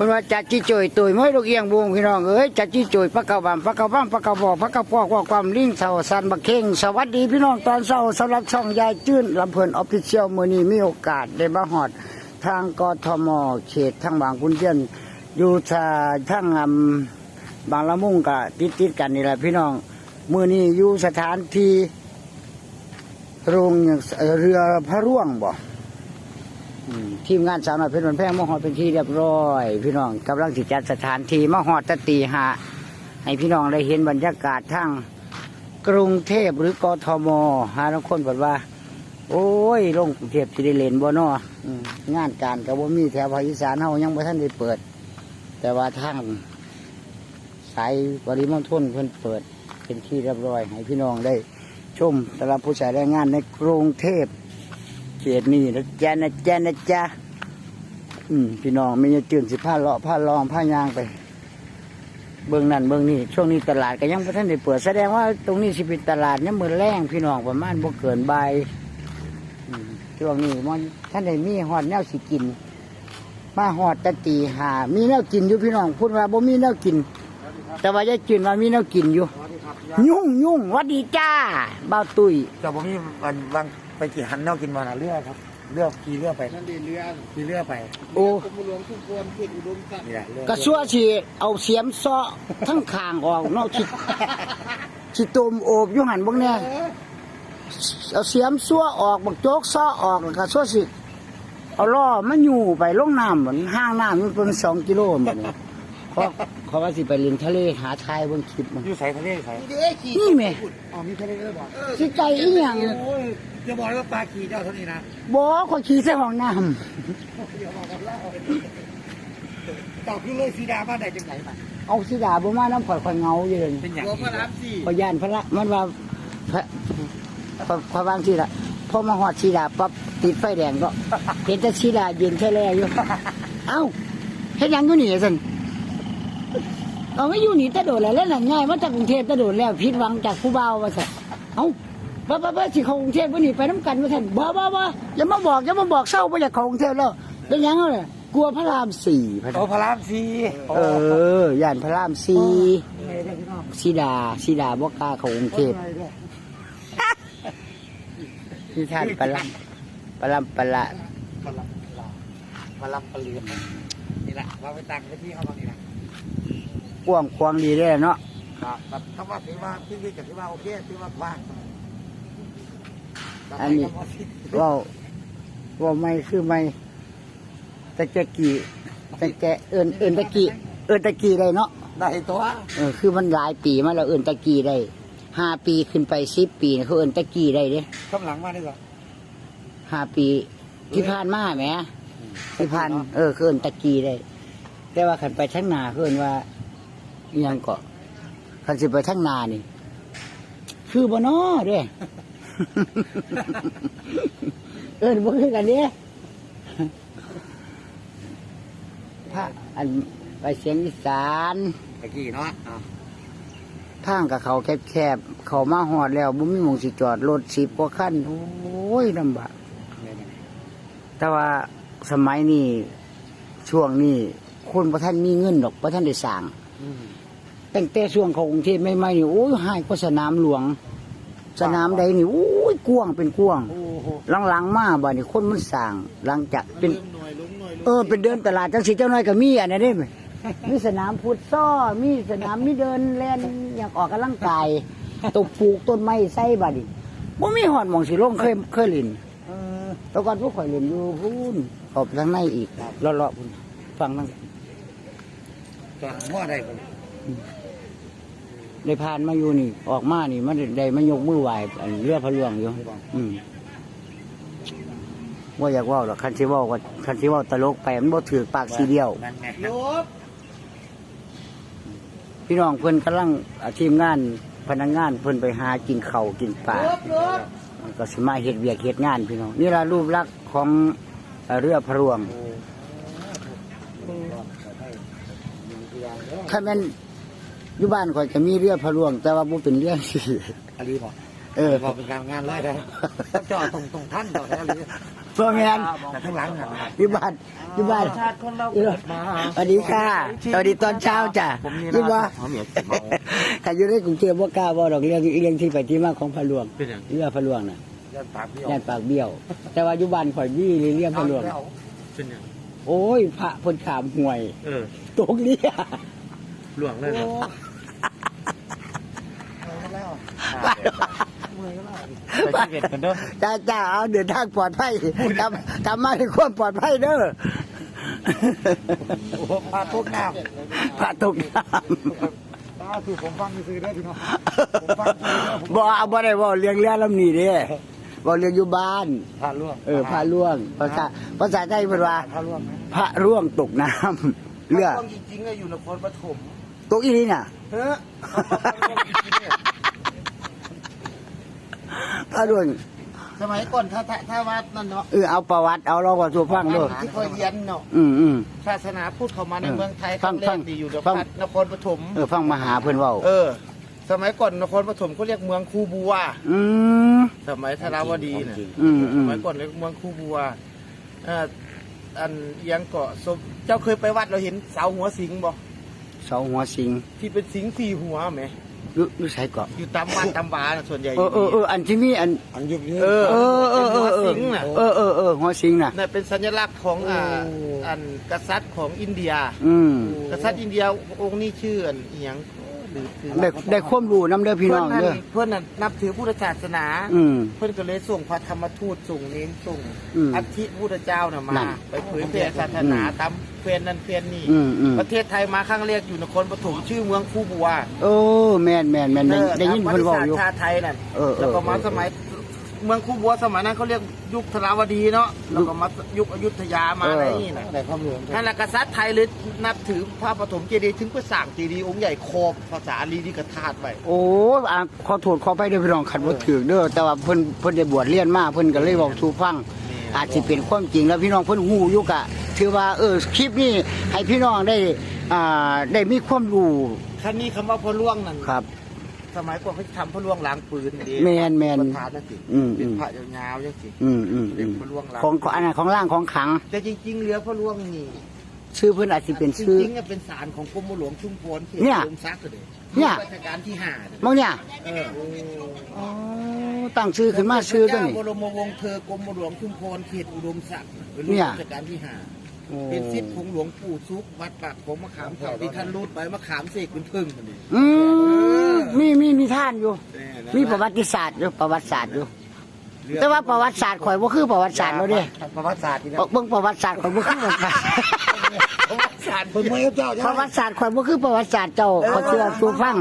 พนว่าจัดจี้จุยตุยม้อยลูกเอียงวงพี่น้องเอ้ยจัดจี้จุยปะเกาบามปะเกาบ้ามปะเกาบอกปะเกาปอกว่าความลิงเสาสันบักเข่งสวัสดีพี่น้องตอนเช้าสำหรับช่องยายจื้นลำเพลินออฟฟิเชียลมือนี้มีโอกาสได้มาฮอด ทางกทมเขตทางบางขุนเทียนอยู่ทาทางอำบางละมุงก็ติดๆกันนี่แหละพี่น้องมือนี้อยู่สถานที่โรงเรือพระร่วงบ่อืม ทีมงานสาวน้อยเพชรวันแพงมาหอดเป็นที่เรียบร้อย พี่น้องกำลังจัดสถานที่มาหอดตะตีหาให้พี่น้องได้เห็นบรรยากาศทั้งกรุงเทพหรือกทมหาทุกคนบอกว่า โอ้ยลงกรุงเทพสิได้เล่นบ่นออืมงานการกับว่ามีแถวภาคอีสานเฮายังบ่ทันได้เปิด แต่ว่าทางสายบริมณฑลเพิ่นเปิดเป็นที่เรียบร้อย ให้พี่น้องได้ชมสำหรับผู้ใช้แรงงานในกรุงเทพ เขตนี้นะจ๊ะนะจ๊ะนะจ๊ะอืมพี่น้องไม่จะจืนสิผ้าเลาะผ้าลองผ้ายางไป เบื้องนั้นเบื้องนี้ช่วงนี้ตลาดก็ยังไม่ทันได้เปิดแสดงว่าตรงนี้สิเป็นตลาดเนี่ยมือแรงพี่น้องประมาณบ่เกินบ่ายอืมช่วงนี้มันท่านได้มีหอดแนวสิกิน มาหอดตะตีหา มีแนวกินอยู่พี่น้องพูดว่าบ่มีแนวกิน แต่ว่าจะจืนว่ามีแนวกินอยู่ ยุ่งยุ่งวัดดีจ้าเบ้าตุยแต่ผมมีวันวาง ไปกี่หันนอกกินมาหาเรือครับเรือขี่เรือไปนั่นเดเรือขี่เรือไปโอ้กรมหลวงทุกคนเขตอุดมศักดิ์นี่แหละเรือกระซัวสิเอาเสียมซ้อทั้งคางออกเนอกชิชิตมโอบอยู่หันเบางเนี่ยเอาเสียมซัวออกบักโจกซ้อออกแล้วกระซัวสิเอาล้อมันอยู่ไปลงน้ำเหมือนห้างน้ำมันเป็นสองกิโลเหมือนกันเพราะเขาว่าสิไปเลินทะเลหาทายบนคลิปมันอยู่ใส่ทะเลใส่เด้ขี่นี่แม่อ๋อมีทะเลด้วยบอกสิใจอีหยังโอ้ยจะบอกเลยว่าปลาขี่เจ้าเท่านี้นะบ่ขอยขี่ใส่ห้องน้ต่อขึ้นเลยสีดาบ้านใดจังไหนมาำเอาสิดาบ่มาน้ำข่อยข่อยเหงาอยู่เลยเป็นอย่างหัวนี้พระรามสี่พยานพระมันว่าพระพระพระบางทีละพอมาหอดชีดาปั๊บติดไฟแดงก็ เห็นแต่ชีดายืนแค่แรอยู่ เอ้าเฮ็ดหยังอยู่นี่สันเอาไม่อยู่นี่แตะโดดแล้วแล้วหนังง่ายมาจากกรุงเทพแตะโดดแล้วผิดหวังจากผู้บ่าวว่าสันเอ้า บ้าบ้าบ้าสิเข้ากรุงเทพวันนี้ไปน้ำกันว่าสันบ้าบ้าบ้าอย่ามาบอกอย่ามาบอกเศร้าไปอยากเข้ากรุงเทพแล้วเป็นหยังเอาเลยกลัวพระรามสี่พะนะโอ้พระรามสีเออย่านพระรามสี่เฮ้ยได้พี่น้องชีดาชีดาบอกกล้าเข้ากรุงเทพที่ท่านปลาลัมปลาลัมปลาละพระรามพระรามปลาเรือนนี่แหละว่าไปตั้งที่เขาบางนี่นะกว้างควางดีเลยเนาะครับแบบถ้าว่าถือว่าพี่วิกับถือว่าโอเคถือว่าว่าง อันนี้เว่าเว่าไม่คือไม่ตะแกกี่ตะแกเอินเอินตะกี้เอินตะกี้ได้เนาะได้ตัวเออคือมันหลายปีมาแล้วเอินตะกี้ได้ห้าปีขึ้นไปสิบปีนี่เขาเอินตะกี้ได้เด้ข้างหลังมาได้หรอห้าปีที่ผ่านมาแหมที่ผ่านเออเขาเอินตะกี้ได้ แต่ว่าขันไปทั้งนาเขาเอินว่าอิหยังเกาะขันสิไปทั้งนานี่ คือบ่นอเด้ เอินบ่คือกันเด้พระอันไปเสียงอีสานตะกี้เนาะอะทางกับเขาแคบๆ เขามาหอดแล้วบ่มีหมองสิจอดรถสิบกว่าคันโอ้ยลำบากเนี่ยเนี่ยแต่ว่าสมัยนี้ช่วงนี้คนประท่านมีเงินดอกประท่านได้สร้างอืมตั้งแต่ช่วงเขากรุงเทพไม่ไม่ๆนี่โอ้ยหายก็สนามหลวง สนามใดนี่โอ้ยกว้างเป็นกว้างโอ้โหหลังๆมาบ่นี่คนมันสร้างหลังจากเป็น เริ่มหน่อยลงหน่อยลงเออเป็นเดินตลาดจังสีเจ้าน้อยก็มีอันนี้ได้ไหมมีสนามพุทธซ้อมีสนามมีเดินเล่นอยากออกกำลังกายตกปลูกต้นไม้ใส่บัดนี้บ่มีหอดหมองสิลงเคยเคยเล่นเออแล้วก่อนพวกข่อยเล่นอยู่พูนขอบทางในอีกเลาะๆพุ่นฟังทาง จอดหัวได้ผม ได้ผ่านมาอยู่นี่ ออกมานี่มันได้มายกมือไหวอันเรือพระหลวงอยู่ อืมว่าอยากเว่าหรอกคันสิเว่าว่าคันสิเว่าตลกไปมันบ่ถือปากสีเดียว นั่นไงลบพี่น้องเพิ่นกำลังอ่าทีมงานพนักงานเพิ่นไปหากินข้าวกินปลาลบลบก็สิมาเฮ็ดเวียกเฮ็ดงานพี่น้องนี่ล่ะรูปลักษณ์ของเอ่อเรือพระหลวง ถ้าแม่น อยู่บ้านข่อยก็มีเรือพระหลวง แต่ว่าบ่เป็นเรือสิอาลีบอกเออบอกเป็นการงานเลยนะจอดตรงตรงท่านจอดแล้วลีพ่อแม่นแต่ข้างหลังหันอยู่บ้านอยู่บ้านชาติคนเราอยู่เกิดมาสวัสดีค่ะสวัสดีตอนเช้าจ้ะผมนี่อยู่บ่นะหอมเหมียวเจ็บเมาใครอยู่ในกรุงเทพบ่กล้าบ่ดอกเรื่องเรื่องที่ไปที่มาของพระหลวงเป็นอย่างเรือพระหลวงน่ะย่านปากเบี้ยวย่านปากเบี้ยว แต่ว่าอยู่บ้านข่อยมีเรื่องพระหลวงเป็นอย่างโอ้ย พระเพิ่นขามห่วยเออตกเรือหลวงเลยนะ ไปชีวิตกันเด้อจ้าจ้าเอาเดินทางปลอดภัยทำทำมาด้วยความปลอดภัยเด้อโอ้พาทุกน้ำพระตกน้ำาคือผมฟังซื้อได้พี่น้องบ่เอาบ่ได้บ่เรื่องเรือลำนี้เด้บ่เรื่องอยู่บ้านพาล่วงเออพระล่วงภาษาภาษาไทยเพิ่นว่าพาล่วงพระร่วงตกน้ำเรือจริงๆอะอยู่นครปฐมตกอีนี่น่ะ เฮ้อพระร่วงจริงๆเนี่ยพระร่วงสมัยก่อนถ้าถ้าถ้าวัดนั่นเนาะเออเอาประวัติเอาเราว่าสู่ฟังเด้อที่เคยเรียนเนาะอืมอืมศาสนาพูดเข้ามาในเออเมืองไทยฟังครั้งแรฟักงที่อยู่นฟัคงรนครปฐมเออฟังมาหาเพิ่นเว้าเออ สมัยก่อนนครปฐมเขาเรียกเมืองคูบัวอืมสมัยธาราวดีเนี่ยอืมอืสมมัยก่อนเรียกเมืองคูบัวเอ่ออันเอียังเกาะสมเจ้าเคยไปวัดเราเห็นเสาหัวสิงบ่เสาหัวสิงที่เป็นสิงสี่หัวไหม อยู่อยู่ไสเกาะอยู่ตามวัดตามบาน่ะส่วนใหญ่เออเออเอออันที่มีอัน อันยุบนี้เออเออเออเออเอป็อนหัวสิงน่ะเออเออเออหัวสิงน่ะนั่นเป็นสัญลักษณ์ของอ่าโอ้ อันกษัตริย์ของอินเดีย อืม กษัตริย์อินเดียองค์นี้ชื่ออันเอียงหรือคือ ได้ได้ความรู้นำเด้อพี่น้องเพื่เด้อนั่นเพื่อนน่ะนับถือพุทธศาสนา อืม เพื่อนก็เลยส่งพระธรรมทูตส่งเน้นส่งอืมอัฐิพุทธเจ้าน่ะมานั่นไปเผยแผ่ศาสนาอืมตามเฟียนนั่นเฟียนนี่ อืมอืมประเทศไทยมาครั้งแรกอยู่นครปฐมชื่อเมืองคูบัวโอ้แม่นแม่นแม่นได้ได้ยินตามเพิ่นประเว้าวัอยู่ติศาสตร์ชาติไทยนั่นเออเออแล้วก็มาเออ สมัย เมืองคูบัวสมัยนั้นเขาเรียกยุคธราวดีเนาะแล้วก็มายุคอยุธยามาเอออะไรนี่นะแต่ความเหลืองนั่นแหละกษัตริย์ไทยเลยนับถือพระปฐมเจดีย์ถึงไปสร้างเจดีย์องค์ใหญ่ครอบภาษาลีดีกธาตุไว้โอ้อะขอโทษขอไปเด้อพี่น้องขัดบ่ถูกเด้อแต่ว่าเพิ่นเพิ่นได้บวชเรียนมาเพิ่นก็เลยเว้าสู่ฟัง อาจสิเป็นความจริงแล้วพี่น้องเพิ่นฮู้อยู่กะถือว่าเออคลิปนี้ให้พี่น้องได้อ่าได้มีความรู้คันนี้คำว่าพอล่วงนั่นครับ สมัยก่อนเขาทำพระล่วงล้างปืนดีแม่นแม่นประธานนั่นสิอืมเป็นพระยาวๆจังสิอืมอืมเรีอืยกมพระล่วงล้างของของอันนั้นของล่างของขัง แต่จริงๆเรือพระล่วงนี่ชื่อเพิ่นอาจสิเป็นจชื่อริงๆเนี่ยเป็นศาลของกรมหลวงชุมพรเขตเนี่ยลมซักก็เลยเนี่ยรัชกาลที่ห้าเนี่ยมั้งเนี่ยเอออ๋อตั้งชื่อขึ้นมาชื่อตัวนี้พระเจ้าบรมวงศ์เธอกรมหลวงชุมพรเขตอุดมศักดิ์เป็นเนี่ยรัชกาลที่ห้าเป็นสิทธิ์ของหลวงปู่ซุกวัดปากของมะขามเก่าที่ท่านรูดไปมะขามเสกเป็นพึ่งคนนี้อืม มีมีมีท่านอยู่เนี่ยนะมีประวัติศาสตร์อยู่ประวัติศาสตร์อยู่เรือแต่ว่าประวัติศาสตร์ข่อยบ่คือประวัติศาสตร์เราเด้ประวัติศาสตร์นี่นะเบิ่งประวัติศาสตร์ข่อยบ่คือประวัติศาสตร์ประวัติศาสตร์เป็นไม่เจ้าประวัติศาสตร์ข่อยบ่คือประวัติศาสตร์เจ้าขอเชื่อสู่ฟัง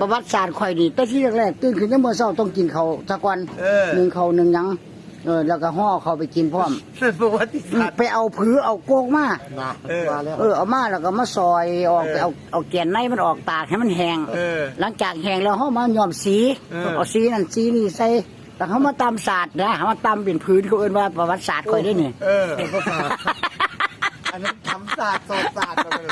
ประวัติศาสตร์ข่อยนี่แต่ที่แรกๆตื่นขึ้นยามมื้อเช้าต้องกินข้าวซะก่อนเออหนึ่งข้าวหนึ่งหยัง เออแล้วก็ห่อข้าวไปกินพร้อมประวัติศาสตร์ไปเอาผือเอาโกกมานะเออมาแล้วเออเอามาแล้วก็มาซอยออกเออไปเอาเอาแกนในมันออกตากให้มันแห้งเออหลังจากแห้งแล้วเฮามาย้อมสีเออเอาสีนั่นสีนี่ใส่แล้วเขามาตำศาสตร์นะเขามาตำเป็นพื้นเขาเอิ้นว่าประวัติศาสตร์ข่อยได้นี่เอออันนั้นทำศาสตร์โศกศาสตร์มาเลย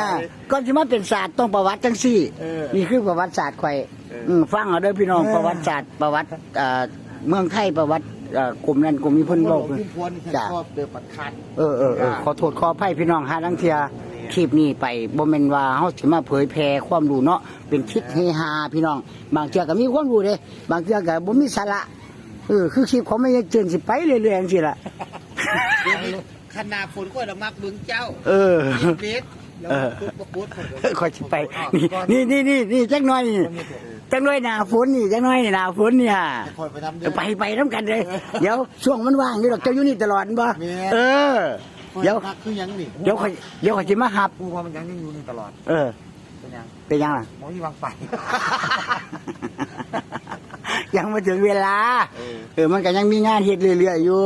อ่าก่อนที่มาเป็นศาสตร์ต้องประวัติจังซี่เออนี่คือประวัติศาสตร์ข่อยเอออืมฟังเอาเด้อพี่น้องประวัติศาสตร์ประวัติเอ่อเมืองไทยประวัติเอ่อกลุ่มนั้นกลุ่มนี้เพิ่นนหลเว้าวงเพิ่นชุมพรนี่ฉันจ้ะชอบเดือปัดคันเออเออเออขอโทษขออภัยพี่น้องหาลังเทียคลิปนี้ไปบ่แม่นว่าเฮาสิมาเผยแพร่ความรู้เนาะเป็นคลิปเฮฮาพี่น้อง บางเทื่อก็มีความรู้เด้บางเทื่อก็บ่มีสาระเออคือคลิปของแม่ยายเจือนสิไปเรื่อยๆจังซี่ล่ะขนาดฝนก็ละมักบึงเจ้า เออเบสแล้วเออตุ๊กประกุดคนคอยสิไปนี่นี่นี่นี่จักหน่อย จักหน่อยหน้าฝนนี่จักหน่อยหน้าฝนเนี่ยคอยไปทำเดือไปไปน้ำกันเลย เดี๋ยวช่วงมันว่างอยู่ดอกเจ้าอยู่นี่ตลอดบ่แม่ เออ เดี๋ยวมักคือหยังนี่เดี๋ยวคอยเดี๋ยวคอยสิมาหับ กูว่ามันยังยังอยู่นี่ตลอดเออ เป็นยังเป็นยังล่ะ หมอที่วางไป ยังไม่ถึงเวลา เออ เออ มันก็ยังมีงานเฮ็ดเรื่อยๆอยู่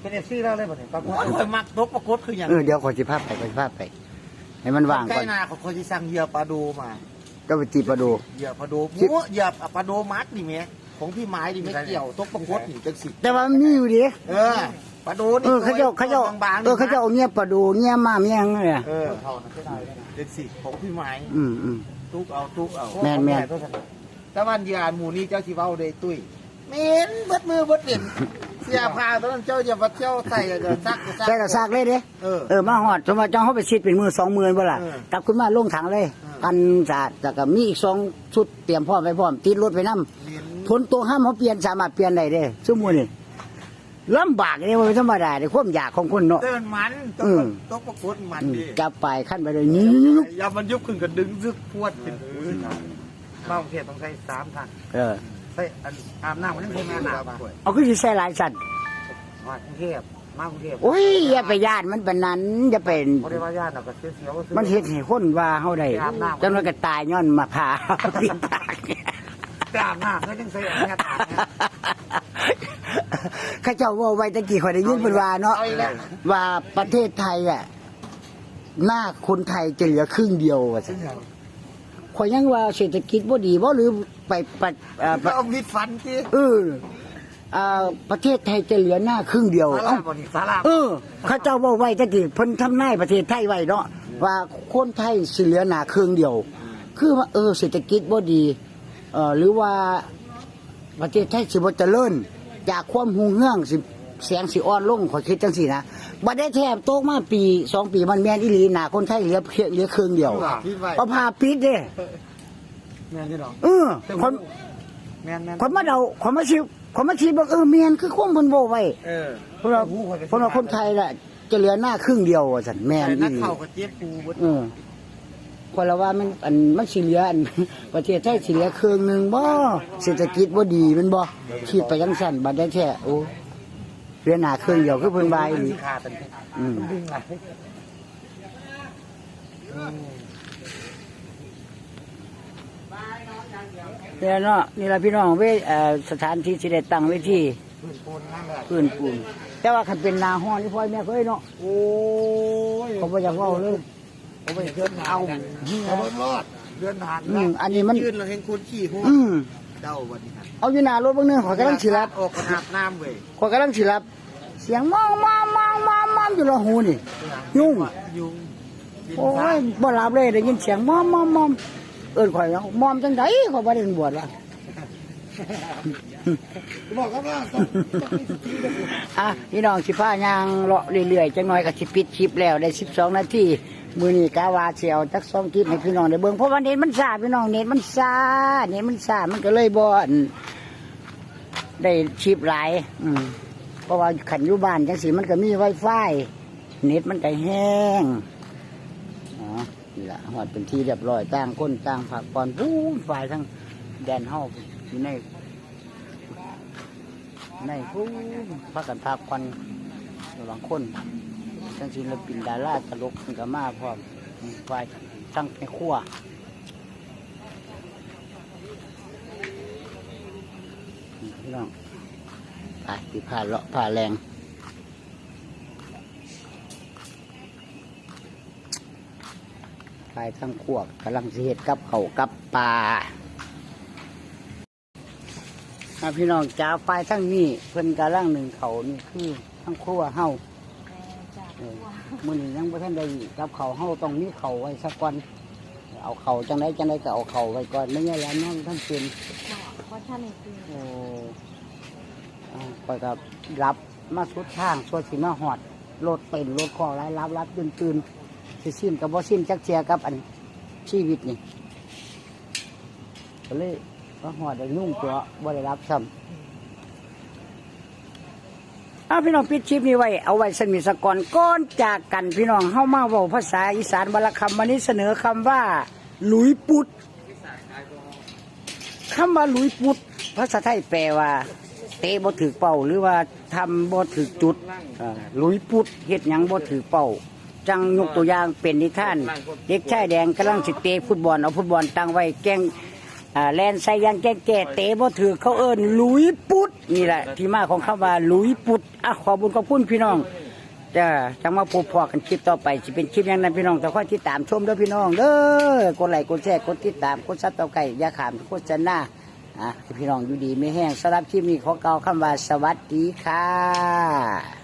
เป็นเอฟซีแล้วเลยบ่เนี่ยปรากฏคอยมักตุ๊กประกุดคือหยังเออ เดี๋ยวขอสิพาไปขอสิพาไป ให้มันว่างใกล้ก่อน นาเขาคอยจะสั่งเหยื่อปลาโดูมา ก็ไปตีปลาดูเหยื่อปลาโดูสิหมูเหยื่อปลาโดูมัดนี่แหม่ของพี่ไม้นี่ไม่เกี่ยวตุ๊กประกุดนี่จังสิแต่ว่ามันมีอยู่ดิเออปลาโดูนี่เออเขาเจ้าเขาเจ้าบางๆเออเขาเจ้าเอาเงียบปลาดูเงียบมาเมียงเนี่ยเออเท่านั้นก็ได้จังสิของพี่ไม้อืมอืม ทุกเอาทุกเอาแม่นแม่น แต่วันยานหมู่นี้เจ้าชีเว้าได้ตุ้ยเหม็นเบิดมือเบิดเหรียญเสียผ้าตอนนั้นเจ้าอย่ามาเที่ยวใส่เดี๋ยวซักใส่กระซากเลยเด้เออ เออมาหอดสมมติจ้องเขาไปชิดเป็นมือสองมือบ่ล่ะเออ กลับขึ้นมาลงถังเลย กันสะอาดแต่ก็มีอีกสองชุดเตรียมพร้อมไว้พร้อมติดรถไปนํเหม็นผลตัวห้ามเขาเปลี่ยนสามารถเปลี่ยนได้เด้สมมุตินี่ลำบากเลยว่าธรรมดาเด้ความอยากของคนเนาะเดินมันต้อืองมต้องประกวดมันอืมดิจับไปขั้นไปเลยนี่อย่ามันยุบขึ้นก็ดึงซึกพวดขึ้นบ้ากรุงเทพต้องใช้สามทางเออใช้อันอาบน้ำมันต้องใช้แม่น้ำมาเอาคือสิใส่หลายสันมากรุงเทพ มากรุงเทพโอ้ยอย่าไปญาติมันเป็นนั้นอย่าเป็นเขาเรียกว่าญาติเราก็เสียเสียวมันเฮ็ดให้คนว่าเฮาได้อาบน้ำ จนว่าก็ตายย้อนมาพาปิดปากแต่อาบน้ำก็ต้องใช้อันนี้ตากเนี่ยข้าเจ้าเว่าไว้ตะกี้ข่อยได้ยินเพิ่นว่าเนาะเอาอีกแล้ว ว่าประเทศไทยอะหน้าคนไทยจะเหลือครึ่งเดียวว่าซั่นข่อยยังว่าเศรษฐกิจบ่ดีบ่หรือไปไปเอ่อก็เอามีดฟันที่เออ อ่าประเทศไทยจะเหลือหน้าครึ่งเดียวสาราเอ้าบนี่สาราเออเขาเจ้าบอกไว้ตะกี้เพิ่นทำนายประเทศไทยไว้เนาะว่าคนไทยสิเหลือหนาเครื่องเดียว คือว่าเออเศรษฐกิจบ่ดีเอ่อหรือว่าประเทศไทยสิบ่เจริญจากความหุงเฮืองสิแสงสิอ่อนลงขอยคิดจังซี่นะบ่ได้แทบโตกมาปีสองปีมันแม่นอีหลีหนาคนไทยเหลือเพียงเหลือเครื่องเดียวคิดไว้เอาพาปิดเด้แม่นที่ดอกเออคนแม่นแม่น คนมาเดาคนมาสิ คนมาสิบอกเออแม่นคือความเพิ่นบอกไว้เออเพราะว่าเพราะว่าคนไทยน่ะจะเหลือหน้าครึ่งเดียวว่าซั่นแม่นแต่อีนักหลีข่าวก็เจ็บปูเบิดเออคนละว่ามันอันมันสิเหลืออันประเทศไทยสิเหลือครึ่งหนึงบ่เศรษฐกิจบ่ดีแมันบ่คิดไปจังซั่นบัดได้แท้โอ้เหลือหน้าครึ่งเดียวคือเพิ่นว่าอีหลีที่ขาดตันทีอืม ดึงไหล เนี่ยเนาะนี่ล่ะพี่น้องเวเอ่อสถานที่สิได้ตั้งเวทีพื้นปูนนั่นแหละพื้นปูน แต่ว่าคันเป็นนาฮ้อนนี่พ่อแม่เคยเนาะโอ้ยเขาบ่อยากเว้าเลยผมไปเดินเอาเอารอดเดินผ่านอืมอันนี้มันยืนเราเห็นคนขี่หัวอืมเจ้าวันนี้ครับเอาอยู่หน้ารถเบิ่งหนึงขอยกำลังสิรับออกกระนาบน้ำเว้ยขอยกำลังสิรับ เสียงมองมองมองมองมองอยู่ละหูนี่ ยุ่ง ยุง โอ้ยบ่หลับเลยได้ยินเสียงมอมมอมมอม เอิ้นข่อยเนาะมอมจังไดข่อยบ่ได้บวชว่ะบอกครับว่าอะพี่น้องสิพายางเลาะเรื่อยๆจังน้อยก็สิปิดคลิปแล้วได้12นาทีมื้อนี้กะว่าสิเอาจัก2คลิปให้พี่น้องได้เบิ่งเพราะว่าเน็ตมันช้าพี่น้องเน็ตมันช้าเน็ตมันช้ามันก็เลยบ่ได้คลิปหลายอืมเพราะว่าขันอยู่บ้านจังซี่มันก็มี Wi-Fi เน็ตมันก็แห้ง นี่แหละหอดเป็นที่เรียบร้อยต่างคนต่างผักผ่อนปูนฝ่ายทั้งแดนเฮาอยู่ใน ในปูนพักกันพักผ่อนระหว่างคนทั้งศิลปินดาราตลกมันก็มาพร้อมฝ่ายทั้งในครัวพี่น้องไปผ่าเลาะผ่าแรง ไปทั้งขวบกำลังสิเฮ็ดกับเขาวกับปลาอ่าพี่น้องจ้าไฟทั้งนี้เพิ่นกำลังหนึ่งเขานี่คือทั้งครัวเฮาเออมื้อนี้ยังบ่ทันได้กับเขาวเฮาต้องมีเขาวไว้สักก่อนเอาเขาวจังไดจังไดก็เอาเขาวไว้ก่อนไม่งั้นแล้วน้องท่านเป็นเพราะท่านคือโอ้อ่าปอยกับรับมาสุดทางส่วนสิมาหอดรถเต็มรถคอไรรับรับตื่นตื่น สิสิ้นกับบ่สิ้นจักเชียกับอันชีวิตนี่ก็เลยมาหอดได้ยุ่งตัวบ่ได้รับซ้ำเอาพี่น้องปิดคลิปนี้ไว้เอาไว้สนิทสกอนก้อนจากกันพี่น้องเข้ามาเว้าภาษาอีสานบรรคำวันนี้เสนอคำว่า หลุยปุดคำว่าหลุยปุดภาษาไทยแปลว่าเตะบ่ถือเป่าหรือว่าทำบ่ถือจุดหลุยปุดเฮ็ดหยังบ่ถือเป่า จังยกตัวอย่างเป็นนิท่าน เด็กชายแดงกำลังสิเตะฟุตบอลเอาฟุตบอลตั้งไว้แกงอ่าแลนใส่ยางแก้แก่เตะบ่ถือเขาเอิ้นลุยปุดนี่แหละ ที่มาของคำว่าลุยปุดอะขอบุญขอบคุณพี่น้องจะจังมาพบพอกันคลิปต่อไปสิเป็นคลิปย่างนั้นพี่น้องแต่ค่อยติดตามชมเด้อพี่น้องเด้อกดไลค์กดแชร์กดติดตามกดซับต่อไก่อย่าขามโฆษณาอะพี่น้องอยู่ดีไม่แห้งสำหรับคลิปนี้ขอเกล่าวคำว่าสวัสดีค่ะ